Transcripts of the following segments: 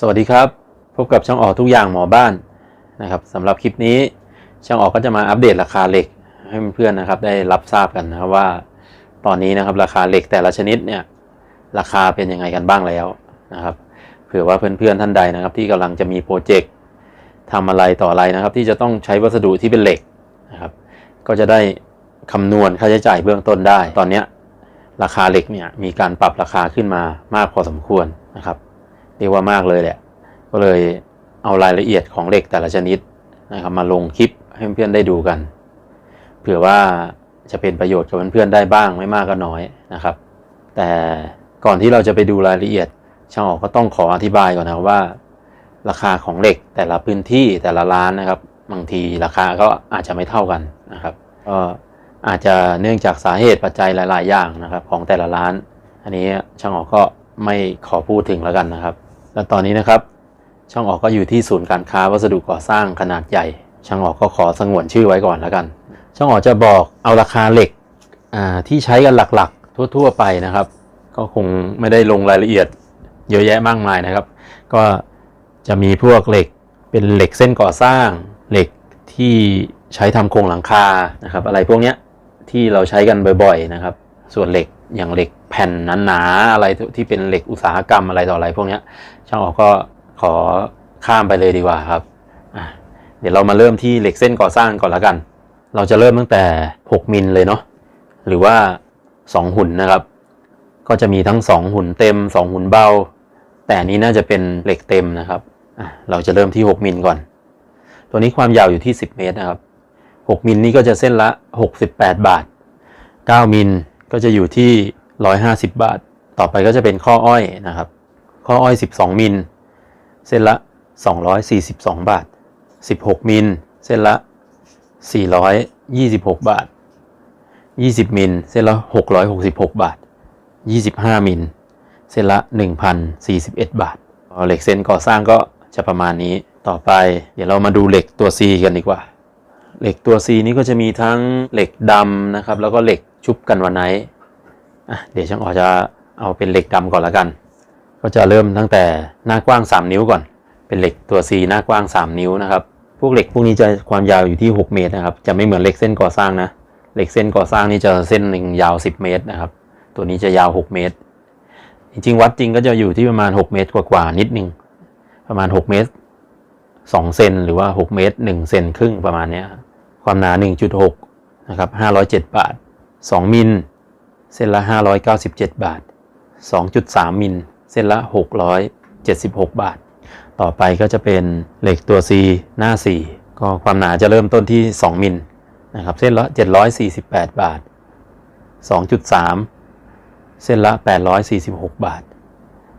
สวัสดีครับ พบกับช่างออกทุกอย่างหมอบ้านนะครับสำหรับคลิปนี้ช่างออกก็จะมาอัปเดตราคาเหล็กให้เพื่อนๆนะครับได้รับทราบกันนะครับว่า ตอนนี้นะครับราคาเหล็กแต่ละชนิดเนี่ยราคาเป็นยังไงกันบ้างแล้วนะครับเผื่อว่าเพื่อนๆท่านใดนะครับ ที่กำลังจะมีโปรเจกต์ทำอะไรต่ออะไรนะครับ ที่จะต้องใช้วัสดุที่เป็นเหล็กนะครับ ก็จะได้คำนวณค่าใช้จ่ายเบื้องต้นได้ ตอนนี้ราคาเหล็กเนี่ยมีการปรับราคาขึ้นมามากพอสมควรนะครับ เรียกว่ามากเลยแหละ ก็เลยเอารายละเอียดของเหล็กแต่ละชนิดนะครับมาลงคลิปให้เพื่อนๆได้ดูกัน เผื่อว่าจะเป็นประโยชน์กับเพื่อนๆได้บ้างไม่มากก็น้อยนะครับ แต่ก่อนที่เราจะไปดูรายละเอียดช่างออกก็ต้องขออธิบายก่อนนะว่า ราคาของเหล็กแต่ละพื้นที่แต่ละร้านนะครับ บางทีราคาก็อาจจะไม่เท่ากันนะครับก็อาจจะเนื่องจากสาเหตุปัจจัยหลาย ๆ อย่างนะครับ ของแต่ละร้าน อันนี้ช่างออกก็ไม่ขอพูดถึงแล้วกันนะครับ และตอนนี้นะครับ ช่างออกก็อยู่ที่ศูนย์การค้าวัสดุก่อสร้างขนาดใหญ่ ช่างออกก็ขอสงวนชื่อไว้ก่อนแล้วกัน ช่างออกจะบอกเอาราคาเหล็กที่ใช้กันหลักๆ ทั่ว ๆ ไปนะครับ ก็คงไม่ได้ลงรายละเอียดเยอะแยะมากมายนะครับ ก็จะมีพวกเหล็กเป็นเหล็กเส้นก่อสร้าง เหล็กที่ใช้ทำโครงหลังคานะครับ อะไรพวกเนี้ยที่เราใช้กันบ่อย ๆ นะครับ ส่วนเหล็กอย่างเหล็ก แผ่นหนาๆอะไรที่เป็นเหล็กอุตสาหกรรมอะไรต่ออะไรพวกนี้ช่างออกก็ขอข้ามไปเลยดีกว่าครับ เดี๋ยวเรามาเริ่มที่เหล็กเส้นก่อสร้างก่อนละกัน เราจะเริ่มตั้งแต่ 6 มิลเลยเนาะหรือว่า 2 หุ่นนะครับ ก็จะมีทั้ง 2 หุ่นเต็ม 2 หุ่นเบา แต่นี้น่าจะเป็นเหล็กเต็มนะครับเราจะเริ่มที่ 6 มิลก่อน ตัวนี้ความยาวอยู่ที่ 10 เมตรนะครับ 6 มิลนี่ก็จะเส้นละ 68 บาท 9 มิลก็จะอยู่ที่ 150 บาท ต่อไปก็จะเป็นข้ออ้อยนะครับ ข้ออ้อย 12 มิล เส้นละ 242 บาท 16 มิล เส้นละ 426 บาท 20 มิล เส้นละ 666 บาท 25 มิล เส้นละ 1,041 บาท เหล็กเส้นก่อสร้างก็จะประมาณนี้ ต่อไปเดี๋ยวเรามาดูเหล็กตัว C กันดีกว่า เหล็กตัว C นี้ก็จะมีทั้งเหล็กดำนะครับ แล้วก็เหล็กชุบกันวันไน เดี๋ยวช่างอ๋อจะเอาเป็นเหล็กดำก่อนละกัน ก็จะเริ่มตั้งแต่หน้ากว้าง 3 นิ้วก่อน เป็นเหล็กตัว C หน้ากว้าง 3 นิ้วนะครับ พวกเหล็กพวกนี้จะความยาวอยู่ที่ 6 เมตรนะครับ จะไม่เหมือนเหล็กเส้นก่อสร้างนะ เหล็กเส้นก่อสร้างนี่จะเส้นหนึ่งยาว 10 เมตรนะครับ ตัวนี้จะยาว 6 เมตร จริงๆ วัดจริงก็จะอยู่ที่ประมาณ 6 เมตรกว่าๆนิดนึง ประมาณ 6 เมตร 2 เซนหรือว่า 6 เมตร 1 เซนครึ่งประมาณเนี้ยครับความหนา 1.6 นะครับ507 บาท 2 มิล เส้นละ 597 บาท 2.3 มิล เส้นละ 676 บาท ต่อไปก็จะเป็นเหล็กตัว C หน้า 4 ก็ความหนาจะเริ่มต้นที่ 2 มิลนะครับ เส้นละ 748 บาท 2.3 เส้นละ 846 บาท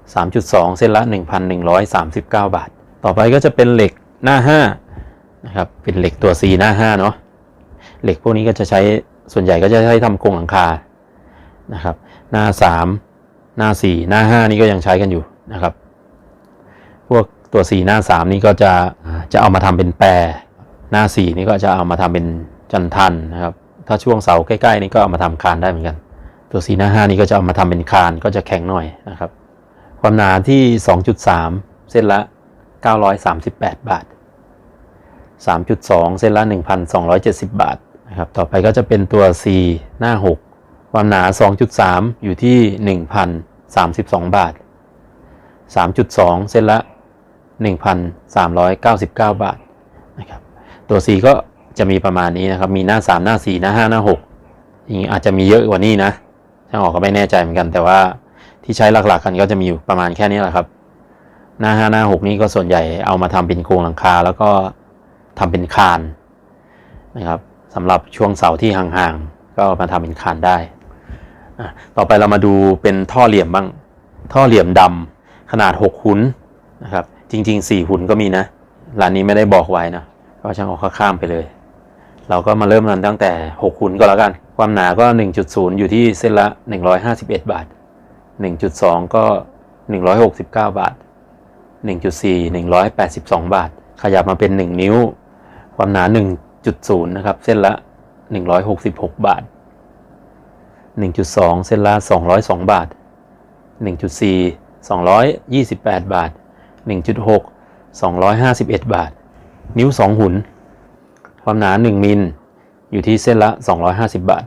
3.2 เส้นละ 1,139 บาท ต่อไปก็จะเป็นเหล็กหน้า5นะครับ เป็นเหล็กตัว C หน้า5เนาะ เหล็กพวกนี้ก็จะใช้ส่วนใหญ่ก็จะใช้ทำโครงหลังคา นะครับหน้า 3 หน้า 4 หน้า 5 นี่ก็ยังใช้กันอยู่นะครับ พวกตัว 4 หน้า 3 นี่ก็จะจะเอามาทำเป็นแปร หน้า 4 นี่ก็จะเอามาทำเป็นจันทันนะครับ ถ้าช่วงเสาใกล้ๆนี่ก็เอามาทำคานได้เหมือนกัน ตัว 4 หน้า 5 นี่ก็จะเอามาทำเป็นคานก็จะแข็งหน่อยนะครับ ความหนาที่ 2.3 เส้นละ 938 บาท 3.2 เส้นละ 1,270 บาทนะครับ ต่อไปก็จะเป็นตัว C หน้า 6 ความหนา 2.3 อยู่ที่ 1,032 บาท 3.2 เส้นละ 1,399 บาทนะครับตัว C ก็จะมีประมาณนี้นะครับ มีหน้า 3 หน้า 4 หน้า 5 หน้า6จริงๆอาจจะมีเยอะกว่านี้นะช่างออกก็ไม่แน่ใจเหมือนกัน แต่ว่าที่ใช้หลักๆกันก็จะมีอยู่ประมาณแค่นี้แหละครับ หน้า 5 หน้า 6 นี้ก็ส่วนใหญ่เอามาทำเป็นโครงหลังคา แล้วก็ทำเป็นคานนะครับสำหรับช่วงเสาที่ห่างๆก็มาทำเป็นคานได้ ต่อไปเรามาดูเป็นท่อเหลี่ยมบ้าง ท่อเหลี่ยมดำขนาด 6 หุนนะครับ จริง ๆ 4 หุนก็มีนะ ร้านนี้ไม่ได้บอกไว้นะ ก็ช่างออกข้ามไปเลย เราก็มาเริ่มกันตั้งแต่ 6 หุนก็แล้วกัน ความหนาก็ 1.0 อยู่ที่เส้นละ 151 บาท 1.2 ก็ 169 บาท 1.4 182 บาท ขยับมาเป็น 1 นิ้ว ความหนา 1.0 นะครับ เส้นละ 166 บาท 1.2 เส้นละ 202 บาท 1.4 228 บาท 1.6 251 บาท นิ้ว 2 หุ่นความหนา 1 มิล อยู่ที่เส้นละ 250 บาท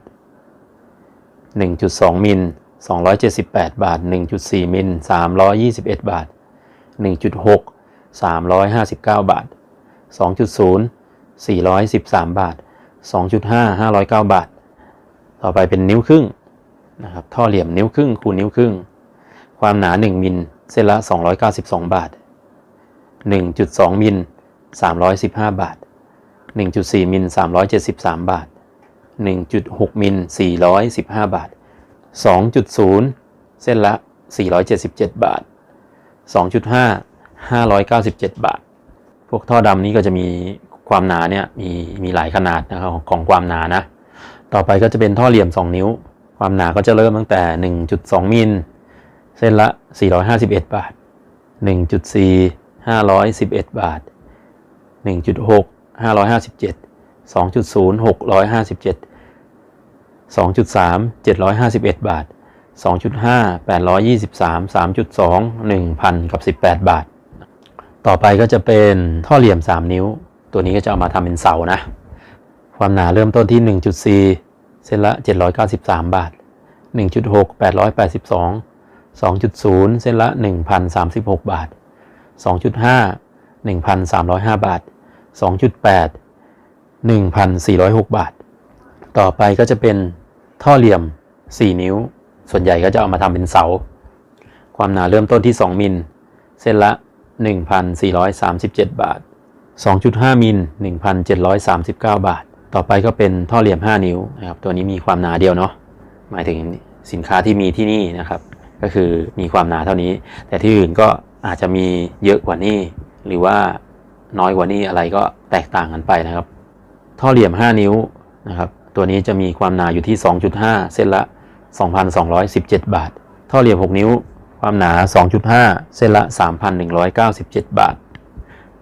1.2 มิล 278 บาท 1.4 มิล 321 บาท 1.6 359 บาท 2.0 413 บาท 2.5 509 บาท ต่อไปเป็นนิ้วครึ่ง นะครับท่อเหลี่ยมนิ้วครึ่งคูณนิ้วครึ่ง ความหนา 1 มิลเส้นละ 292 บาท 1.2 มิล 315 บาท 1.4 มิล 373 บาท 1.6 มิล 415 บาท 2.0 เส้นละ 477 บาท 2.5 597 บาท พวกท่อดำนี้ก็จะมีความหนาเนี่ยมีมีหลายขนาดนะครับของของความหนานะ ต่อไปก็จะเป็นท่อเหลี่ยม 2 นิ้ว ความหนาก็จะเริ่มตั้งแต่ 1.2 มิล เส้นละ 451 บาท 1.4 511 บาท 1.6 557 2.0 657 2.3 751 บาท 2.5 823 3.2 1,000 กับ 18 บาท ต่อไปก็จะเป็นท่อเหลี่ยม 3 นิ้ว ตัวนี้ก็จะเอามาทำเป็นเสานะ ความหนาเริ่มต้นที่ 1.4 เส้นละ 793 บาท 1.6 882 2.0 เส้นละ 1,036 บาท 2.5 1,305 บาท 2.8 1,406 บาท ต่อไปก็จะเป็นท่อเหลี่ยม 4 นิ้ว ส่วนใหญ่ก็จะเอามาทำเป็นเสา ความหนาเริ่มต้นที่ 2 มิล เส้นละ 1,437 บาท 2.5 มิล 1,739 บาท ต่อไปก็เป็นท่อเหลี่ยม 5 นิ้วนะครับตัวนี้มีความหนาเดียวเนาะหมายถึงสินค้าที่มีที่นี่นะครับ ก็คือมีความหนาเท่านี้ แต่ที่อื่นก็อาจจะมีเยอะกว่านี้หรือว่าน้อยกว่านี้อะไรก็แตกต่างกันไปนะครับ ท่อเหลี่ยม 5 นิ้วนะครับตัวนี้จะมีความหนาอยู่ที่ 2.5 เส้นละ 2,217 บาท ท่อเหลี่ยม 6 นิ้ว ความหนา 2.5 เส้นละ 3,197 บาท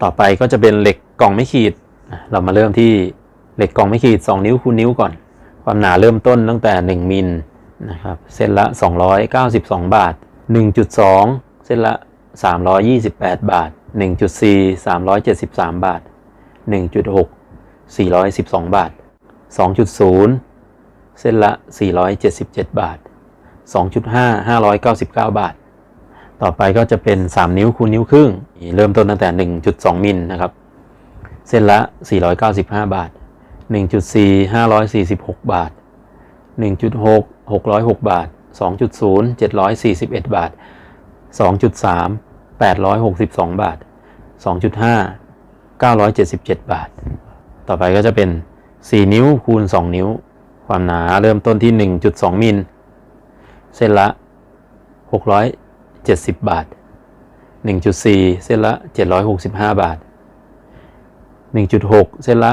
ต่อไปก็จะเป็นเหล็กกล่องไม่ขีด เรามาเริ่มที่ เหล็กกล่องไม่ขีด 2 นิ้วคูณนิ้วก่อน ความหนาเริ่มต้นตั้งแต่ 1 มิลนะครับเส้นละ 292 บาท 1.2 เส้นละ 328 บาท 1.4 373 บาท 1.6 412 บาท 2.0 เส้นละ 477 บาท 2.5 599 บาท ต่อไปก็จะเป็น 3 นิ้วคูณนิ้วครึ่ง เริ่มต้นตั้งแต่ 1.2 มิลนะครับ เส้นละ 495 บาท 1.4 546 บาท 1.6 606 บาท 2.0 741 บาท 2.3 862 บาท 2.5 977 บาท ต่อไปก็จะเป็น 4 นิ้วคูณ 2 นิ้ว ความหนาเริ่มต้นที่ 1.2 มิล เส้นละ 670 บาท 1.4 เส้นละ 765 บาท 1.6 เส้นละ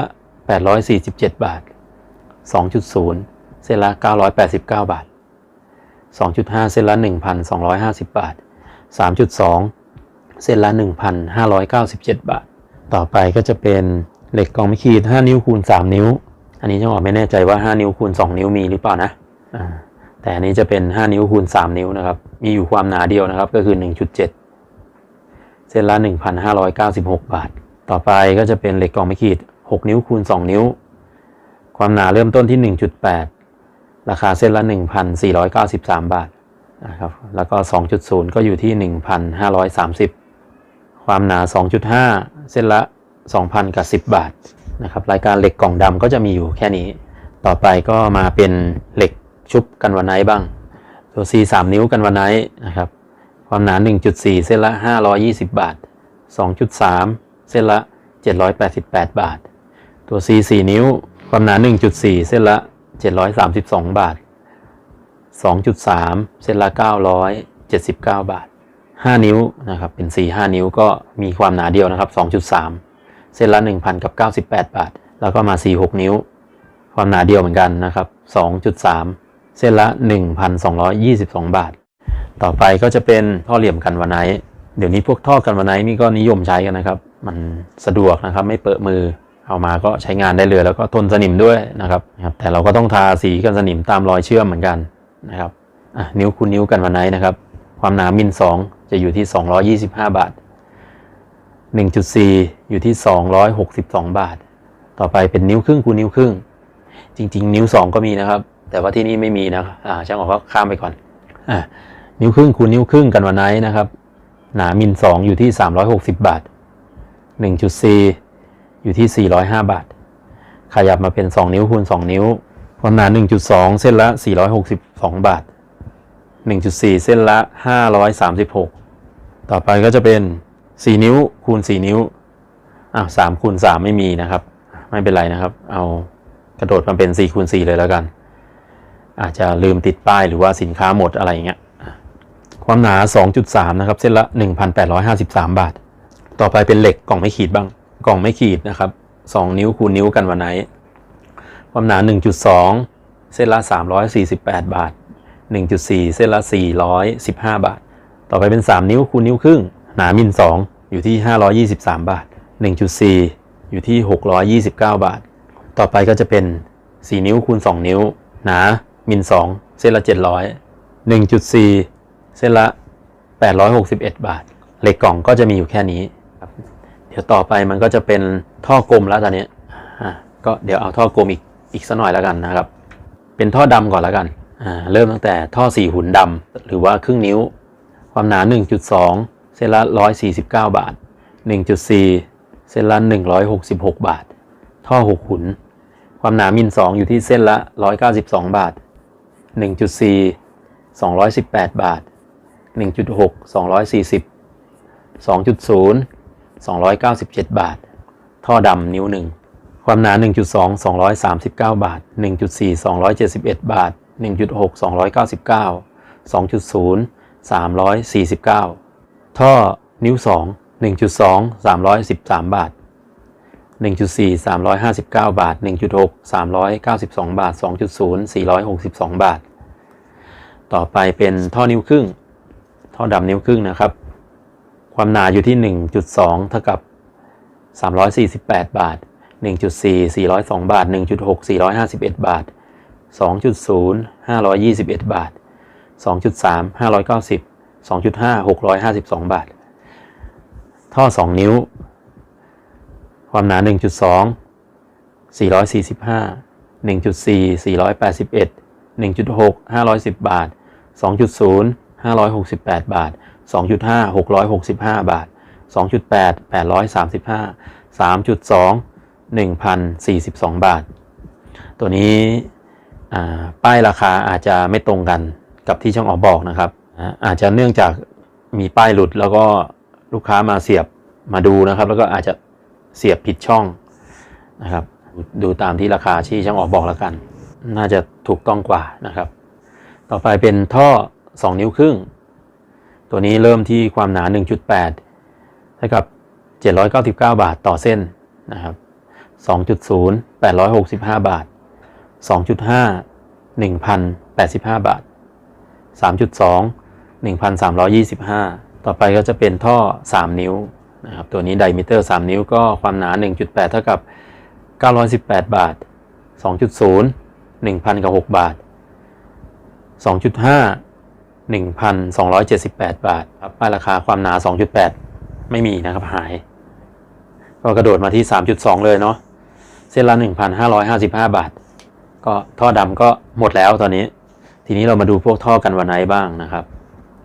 847 บาท 2.0เส้นละ 989 บาท 2.5เส้นละ 1,250 บาท 3.2เส้นละ 1,597 บาท ต่อไปก็จะเป็นเหล็กกองไม่ขีด 5 นิ้วคูณ 3 นิ้ว อันนี้ช่างออกไม่แน่ใจว่า 5 นิ้วคูณ 2 นิ้วมีหรือเปล่านะอ่าแต่อันนี้จะเป็น 5 นิ้วคูณ 3 นิ้วนะครับ มีอยู่ความหนาเดียวนะครับ ก็คือ 1.7เส้นละ 1,596 บาท ต่อไปก็จะเป็นเหล็กกองไม่ขีด 6 นิ้วคูณ 2 นิ้ว ความหนาเริ่มต้นที่ 1.8 ราคาเส้นละ 1,493 บาทนะครับแล้วก็ 2.0 ก็อยู่ที่ 1,530 ความหนา 2.5 เส้นละ 2,000 กับ 10 บาทนะครับรายการเหล็กกล่องดำก็จะมีอยู่แค่นี้ ต่อไปก็มาเป็นเหล็กชุบกันวันไนบ้าง ตัว C 3นิ้วกันวันไนนะครับความหนา 1.4 เส้นละ 520 บาท 2.3 เส้นละ 788 บาท ตัว C 4 นิ้ว ความหนา 1.4 เส้นละ 732 บาท 2.3 เส้นละ 979 บาท 5 นิ้วนะครับ เป็น 4 5 นิ้วก็มีความหนาเดียวนะครับ 2.3 เส้นละ 1,000 กับ 98 บาท แล้วก็มา 4 6 นิ้ว ความหนาเดียวเหมือนกันนะครับ 2.3 เส้นละ 1,222 บาท ต่อไปก็จะเป็นท่อเหลี่ยมกันวันไนเดี๋ยวนี้พวกท่อกันวันไนนี่ก็นิยมใช้กันนะครับ มันสะดวกนะครับ ไม่เปิดมือ เอามาก็ใช้งานได้เลยแล้วก็ทนสนิมด้วยนะครับ แต่เราก็ต้องทาสีกันสนิมตามรอยเชื่อมเหมือนกันนะครับนิ้วคูณนิ้วกันวันไนนะครับ ความหนามิล2จะอยู่ที่ 225 บาท 1.4 อยู่ที่ 262 บาท ต่อไปเป็นนิ้วครึ่งคูณนิ้วครึ่ง จริง ๆ นิ้ว 2 ก็มีนะครับ แต่ว่าที่นี่ไม่มีนะครับช่างออกก็ข้ามไปก่อนอนิ้วครึ่งคูณนิ้วครึ่งกันวันไนนะครับ หนามิล2อยู่ที่ 360 บาท 1.4 อยู่ที่ 405 บาท ขยับมาเป็น 2 นิ้วคูณ 2 นิ้วความหนา 1.2 เส้นละ 462 บาท 1.4 เส้นละ 536 ต่อไปก็จะเป็น 4 นิ้วคูณ 4 นิ้วอ้าว3คูณ 3 ไม่มีนะครับ ไม่เป็นไรนะครับ เอากระโดดมาเป็น 4 คูณ 4 เลยแล้วกัน อาจจะลืมติดป้ายหรือว่าสินค้าหมดอะไรอย่างเงี้ยความหนา 2.3 นะครับ เส้นละ 1,853 บาท ต่อไปเป็นเหล็กกล่องไม่ขีดบ้าง กล่องไม่ขีดนะครับ 2 นิ้วคูณนิ้วกันวันไหน ความหนา 1.2 เส้นละ 348 บาท 1.4 เส้นละ 415 บาท ต่อไปเป็น 3 นิ้วคูณนิ้วครึ่ง หนามิล2อยู่ที่ 523 บาท 1.4 อยู่ที่ 629 บาท ต่อไปก็จะเป็น 4 นิ้วคูณ 2 นิ้ว หนามิล2เส้นละ 700 1.4 เส้นละ 861 บาท เหล็กกล่องก็จะมีอยู่แค่นี้ ดี๋ยวต่อไปมันก็จะเป็นท่อกลมแล้วตอนนี้อ่าก็เดี๋ยวเอาท่อกลมอีกอีกสักหน่อยแล้วกันนะครับ เป็นท่อดำก่อนแล้วกันอ่าเริ่มตั้งแต่ท่อสี่หุ่นดำหรือว่าครึ่งนิ้ว ความหนา 1.2 เส้นละ 149 บาท 1.4 เส้นละ 166 บาท ท่อ 6 หุนความหนามิล2อยู่ที่เส้นละ 192 บาท 1.4 218 บาท 1.6 240 2.0 297 บาท ท่อดำนิ้วหนึ่ง ความหนา 1.2 239 บาท 1.4 271 บาท 1.6 299 2.0 349 ท่อนิ้ว 2 1.2 313 บาท 1.4 359 บาท 1.6 392 บาท 2.0 462 บาท ต่อไปเป็นท่อนิ้วครึ่ง ท่อดำนิ้วครึ่งนะครับ ความหนาอยู่ที่ 1.2 เท่ากับ 348 บาท 1.4 402 บาท 1.6 451 บาท 2.0 521 บาท 2.3 590 2.5 652 บาท ท่อ 2 นิ้ว ความหนา 1.2 445 1.4 481 1.6 510 บาท 2.0 568 บาท 2.5 665 บาท 2.8 835 3.2 1,042 บาท ตัวนี้ป้ายราคาอาจจะไม่ตรงกันกับที่ช่างออกบอกนะครับอาอาจจะเนื่องจากมีป้ายหลุดแล้วก็ลูกค้ามาเสียบมาดูนะครับ แล้วก็อาจจะเสียบผิดช่องนะครับดูตามที่ราคาที่ช่างออกบอกแล้วกัน น่าจะถูกต้องกว่านะครับ ต่อไปเป็นท่อ 2 นิ้วครึ่ง ตัวนี้เริ่มที่ความหนา 1.8เท่ากับ 799 บาทต่อเส้นนะครับ 2.0 865 บาท 2.5 1,085 บาท 3.2 1,325 ต่อไปก็จะเป็นท่อ 3 นิ้วนะครับตัวนี้ไดมิเตอร์ 3 นิ้วก็ความหนา 1.8 เท่ากับ 918 บาท 2.0 1,000กับ6บาท 2.5 1,278 บาทครับป้ายราคาความหนา 2.8 ไม่มีนะครับหาย ก็กระโดดมาที่ 3.2 เลยเนาะเส้นละ1,555 บาท ก็ท่อดำก็หมดแล้วตอนนี้ ทีนี้เรามาดูพวกท่อกันวันไหนบ้างนะครับ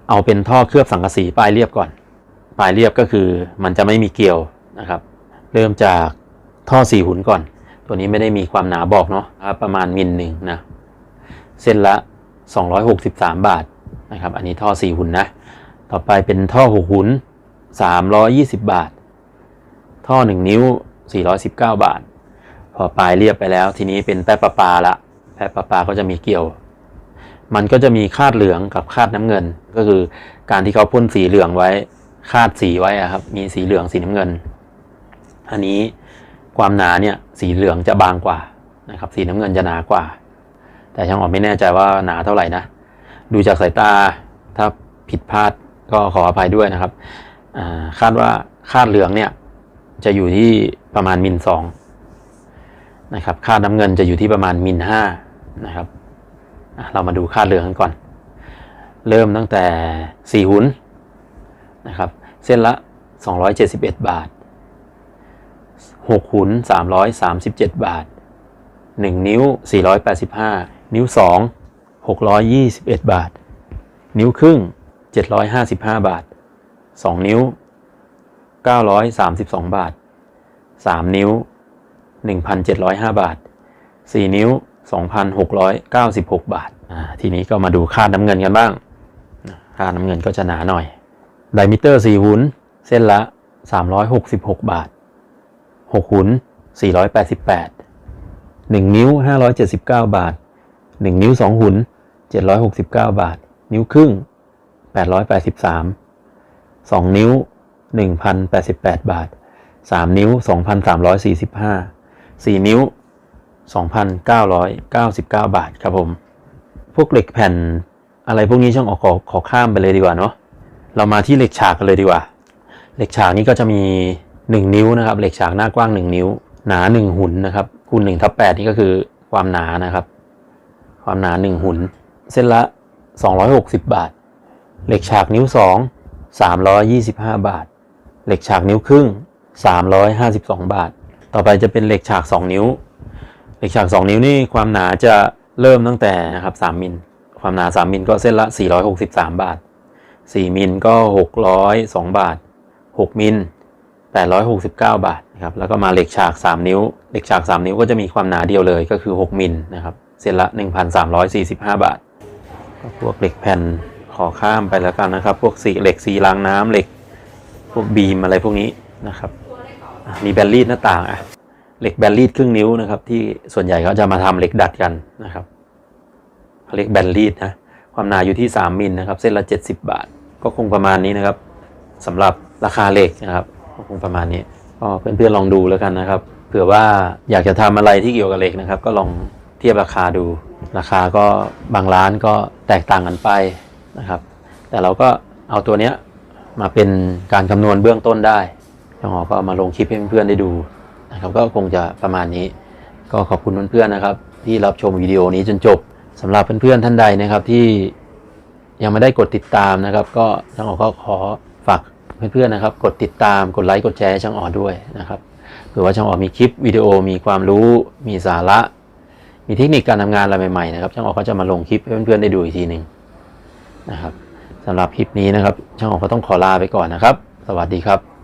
เอาเป็นท่อเคลือบสังกะสีปลายเรียบก่อน ปลายเรียบก็คือมันจะไม่มีเกลียวนะครับ เริ่มจากท่อสี่หุนก่อน ตัวนี้ไม่ได้มีความหนาบอกเนาะประมาณมิลหนึ่งนะ เส้นละ 263 บาท นะครับ อันนี้ท่อสี่หุนนะ ต่อไปเป็นท่อหกหุน320 บาท ท่อ 1 นิ้ว 419 บาท พอปลายเรียบไปแล้ว ทีนี้เป็นแป๊บประปาละแป๊บประปาก็จะมีเกี่ยว มันก็จะมีคาดเหลืองกับคาดน้ำเงิน ก็คือการที่เขาพ่นสีเหลืองไว้ คาดสีไว้อะครับ มีสีเหลืองสีน้ำเงิน อันนี้ความหนาเนี่ยสีเหลืองจะบางกว่านะครับ สีน้ำเงินจะหนากว่า แต่ช่างออกไม่แน่ใจว่าหนาเท่าไหร่นะ ดูจากสายตาถ้าผิดพลาดก็ขออภัยด้วยนะครับ คาดว่าคาดเหลืองเนี่ยจะอยู่ที่ประมาณมิลสองนะครับ คาดน้ำเงินจะอยู่ที่ประมาณมิลห้านะครับ เรามาดูคาดเหลืองกันก่อน เริ่มตั้งแต่สี่หุนนะครับ เส้นละ 271 บาท 6 หุน337 บาท 1 นิ้ว 485 นิ้ว 2 621 บาท นิ้วครึ่ง 755 บาท 2 นิ้ว 932 บาท 3 นิ้ว 1,705 บาท 4 นิ้ว 2,696 บาท ทีนี้ก็มาดูค่าน้ำเงินกันบ้าง ค่าน้ำเงินก็จะหนาหน่อย ไดมิเตอร์4หุ้น เส้นละ 366 บาท 6 หุ้น 488 1 นิ้ว 579 บาท 1 นิ้ว 2 หุน 769 บาท นิ้วครึ่ง 883 2 นิ้ว 1,088 บาท 3 นิ้ว 2,345 4 นิ้ว 2,999 บาทครับผม พวกเหล็กแผ่นอะไรพวกนี้ช่างออกขอขอข้ามไปเลยดีกว่าเนาะ เรามาที่เหล็กฉากกันเลยดีกว่า เหล็กฉากนี้ก็จะมี 1 นิ้วนะครับ เหล็กฉากหน้ากว้าง 1 นิ้ว หนา 1 หุ่นนะครับ คูณ1ทับ8นี่ก็คือความหนานะครับ ความหนา 1 หุ่น เส้นละ 260 บาท เหล็กฉากนิ้ว 2 325 บาท เหล็กฉากนิ้วครึ่ง 352 บาท ต่อไปจะเป็นเหล็กฉาก 2 นิ้ว เหล็กฉาก 2 นิ้วนี่ความหนาจะเริ่มตั้งแต่นะครับ3มิล ความหนา 3มิลก็เส้นละ 463 บาท 4มิลก็ 602 บาท 6มิล869 บาทนะครับ แล้วก็มาเหล็กฉาก 3 นิ้ว เหล็กฉาก 3 นิ้วก็จะมีความหนาเดียวเลยก็คือ 6มิลนะครับ เส้นละ 1,345 บาท ก็พวกเหล็กแผ่นขอข้ามไปแล้วกันนะครับ พวกสีเหล็กสีรางน้ำเหล็ก พวกบีมอะไรพวกนี้นะครับมีแบลลีดหน้าต่างอะเหล็กแบลลีดครึ่งนิ้วนะครับ ที่ส่วนใหญ่เขาจะมาทำเหล็กดัดกันนะครับเขาเรียกแบลลีดนะความหนาอยู่ที่ 3มิลนะครับ เส้นละ 70 บาท ก็คงประมาณนี้นะครับสำหรับราคาเหล็กนะครับก็คงประมาณนี้ก็เพื่อนๆลองดูแล้วกันนะครับเผื่อว่าอยากจะทำอะไรที่เกี่ยวกับเหล็กนะครับ ก็ลองเทียบราคาดู ราคาก็บางร้านก็แตกต่างกันไปนะครับ แต่เราก็เอาตัวเนี้ยมาเป็นการคำนวณเบื้องต้นได้ช่างหอก็มาลงคลิปให้เพื่อนๆได้ดูนะครับก็คงจะประมาณนี้ ก็ขอบคุณเพื่อนๆนะครับ ที่รับชมวิดีโอนี้จนจบสำหรับเพื่อนๆท่านใดนะครับที่ยังไม่ได้กดติดตามนะครับ ก็ช่างหอก็ขอฝากเพื่อนๆนะครับ กดติดตามกดไลค์กดแชร์ช่างอ๋อด้วยนะครับเผื่อว่าช่างอ๋อมีคลิปวิดีโอมีความรู้มีสาระ มีเทคนิคการทำงานอะไรใหม่ๆนะครับช่างออกเขาจะมาลงคลิปให้เพื่อนๆได้ดูอีกทีหนึ่งนะครับสำหรับคลิปนี้นะครับ ช่างออกเขาต้องขอลาไปก่อนนะครับ สวัสดีครับ